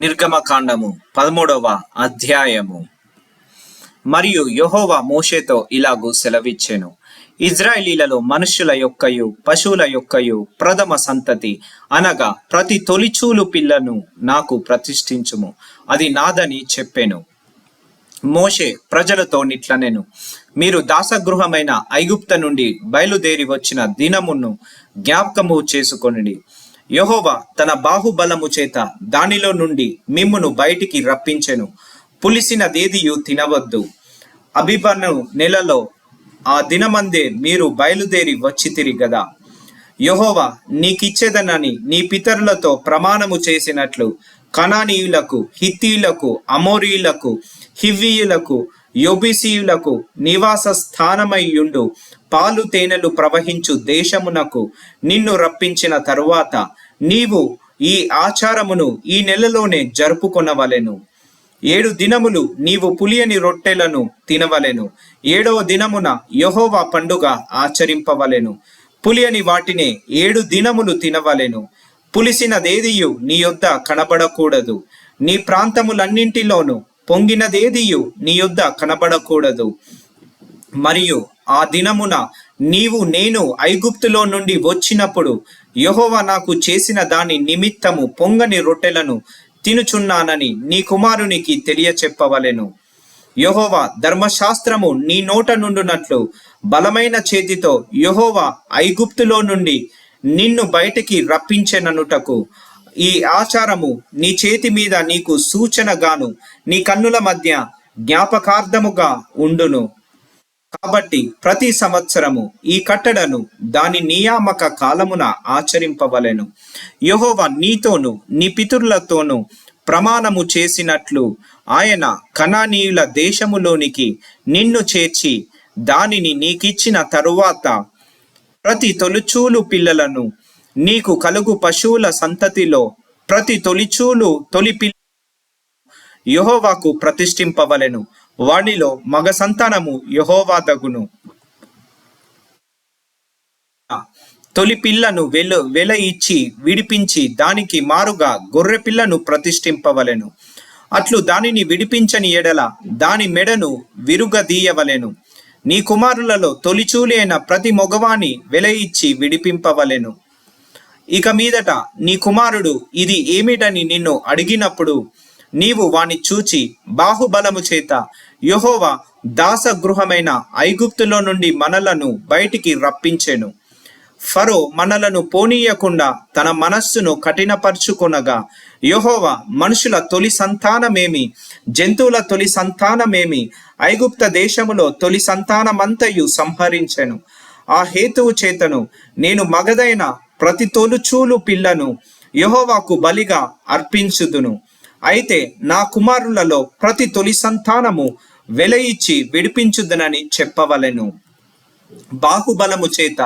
నిర్గమకాండము పదమూడవ అధ్యాయము. మరియు యెహోవా మోషేతో ఇలాగూ సెలవిచ్చెను. ఇజ్రాయేలీలలో మనుషుల యొక్కయు పశువుల యొక్కయు ప్రథమ సంతతి. అనగా ప్రతి తొలిచూలు పిల్లను నాకు ప్రతిష్ఠించుము. అది నాదని చెప్పెను. మోషే ప్రజలతో నిట్లనెను. మీరు దాసగృహమైన ఐగుప్త నుండి బయలుదేరి వచ్చిన దినమును జ్ఞాపకము చేసుకొనిడి. యహోవా తన బాహుబలము చేత దానిలో నుండి మిమ్మును బయటికి రప్పించెను. పులిసినదేదియు తినవద్దు. అభిబను నెలలో ఆ దినమందే మీరు బయలుదేరి వచ్చితిరి గదా. యహోవా నీకిచ్చేదనని నీ పితరులతో ప్రమాణము చేసినట్లు కనానీయులకు హిత్తీయులకు అమోరీయులకు హివ్వీయులకు యోబిసీయులకు నివాస స్థానమయ్యుండు పాలు తేనెలు ప్రవహించు దేశమునకు నిన్ను రప్పించిన తరువాత నీవు ఈ ఆచారమును ఈ నెలలోనే జరుపుకొనవలెను. ఏడు దినములు నీవు పులియని రొట్టెలను తినవలెను. ఏడవ దినమున యహోవా పండుగ ఆచరింపవలెను. పులియని వాటినే ఏడు దినములు తినవలెను. పులిసినదేదియు నీ యొద్ద కనబడకూడదు. నీ ప్రాంతములన్నింటిలోనూ పొంగినదేదియు నీ యొద్ద కనబడకూడదు. మరియు ఆ దినమున నీవు నేను ఐగుప్తులో నుండి వచ్చినప్పుడు యెహోవా నాకు చేసిన దాని నిమిత్తము పొంగని రొట్టెలను తినుచున్నానని నీ కుమారునికి తెలియచెప్పవలెను. యెహోవా ధర్మశాస్త్రము నీ నోట నుండునట్లు బలమైన చేతితో యెహోవా ఐగుప్తులో నుండి నిన్ను బయటికి రప్పించెననుటకు ఈ ఆచారము నీ చేతి మీద నీకు సూచనగాను నీ కన్నుల మధ్య జ్ఞాపకార్థముగా ఉండును. కాబట్టి ప్రతి సంవత్సరము ఈ కట్టడను దాని నియామక కాలమున ఆచరింపవలెను. యహోవ నీతోను నీ పితరులతోనూ ప్రమాణము చేసినట్లు ఆయన కణానీయుల దేశములోనికి నిన్ను చేర్చి దానిని నీకిచ్చిన తరువాత ప్రతి తొలుచూలు పిల్లలను నీకు కలుగు పశువుల సంతతిలో ప్రతి తొలిచూలు తొలి పిల్ల యహోవాకు ప్రతిష్ఠింపవలెను. వాణిలో మగ సంతానము యహోవా దగును. తొలి పిల్లను వెల వెల ఇచ్చి విడిపించి దానికి మారుగా గొర్రె పిల్లను ప్రతిష్ఠింపవలెను. అట్లు దానిని విడిపించని ఎడల దాని మెడను విరుగదీయవలెను. నీ కుమారులలో తొలిచూలైన అయిన ప్రతి మొగవాని వెల ఇచ్చి విడిపింపవలెను. ఇక మీదట నీ కుమారుడు ఇది ఏమిటని నిన్ను అడిగినప్పుడు నీవు వాని చూచి బాహుబలము చేత యహోవా దాసగృహమైన ఐగుప్తులో నుండి మనలను బయటికి రప్పించెను. ఫరో మనలను పోనీయకుండా తన మనస్సును కఠినపరుచుకొనగా యెహోవా మనుషుల తొలి సంతానమేమి జంతువుల తొలి సంతానమేమి ఐగుప్త దేశములో తొలి సంతానమంతయు సంహరించెను. ఆ హేతువు చేతను నేను మగదైన ప్రతి తొలుచూలు పిల్లను యహోవాకు బలిగా అర్పించుదును. అయితే నా కుమారులలో ప్రతి తొలి సంతానము వెల ఇచ్చి విడిపించుదనని చెప్పవలెను. బాహుబలము చేత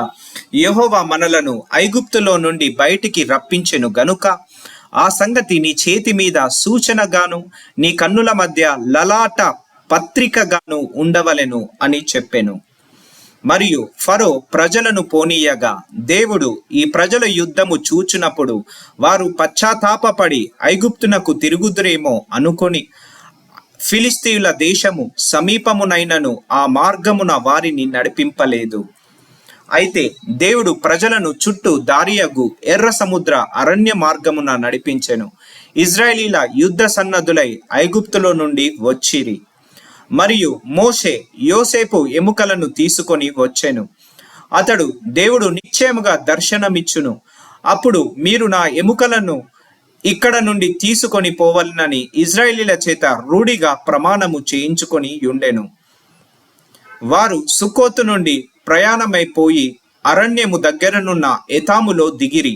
యహోవా మనలను ఐగుప్తులో నుండి బయటికి రప్పించెను గనుక ఆ సంగతి నీ చేతి మీద సూచనగాను నీ కన్నుల మధ్య లలాట పత్రికగాను ఉండవలెను అని చెప్పెను. మరియు ఫరో ప్రజలను పోనీయగా. దేవుడు ఈ ప్రజల యుద్ధము చూచినప్పుడు వారు పశ్చాత్తాపపడి ఐగుప్తునకు తిరుగుదురేమో అనుకొని ఫిలిస్తీయుల దేశము సమీపమునైనను ఆ మార్గమున వారిని నడిపింపలేదు. అయితే దేవుడు ప్రజలను చుట్టూ దారియగు ఎర్ర సముద్ర అరణ్య మార్గమున నడిపించెను. ఇజ్రాయేలీల యుద్ధ సన్నద్ధులై ఐగుప్తులో నుండి వచ్చిరి. మరియు మోషే యోసేపు ఎముకలను తీసుకొని వచ్చెను. అతడు దేవుడు నిశ్చయముగా దర్శనమిచ్చును. అప్పుడు మీరు నా ఎముకలను ఇక్కడ నుండి తీసుకొని పోవలనని ఇజ్రాయేలీల చేత రూఢిగా ప్రమాణము చేయించుకొని ఉండెను వారు సుకోతు నుండి ప్రయాణమైపోయి అరణ్యము దగ్గరనున్న ఎతాములో దిగిరి.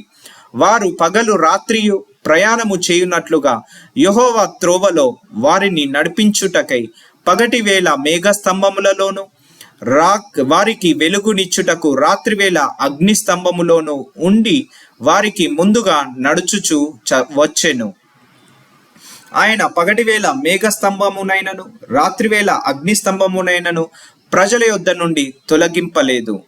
వారు పగలు రాత్రియు ప్రయాణము చేయునట్లుగా యెహోవా త్రోవలో వారిని నడిపించుటకై పగటి వేళ మేఘస్తంభములలోను రా వారికి వెలుగునిచ్చుటకు రాత్రివేళ అగ్ని స్తంభములోను ఉండి వారికి ముందుగా నడుచుచు చ- వచ్చెను. ఆయన పగటివేళ మేఘస్తంభమునైనను రాత్రివేళ అగ్నిస్తంభమునైనను ప్రజల యొద్ద నుండి తొలగింపలేదు.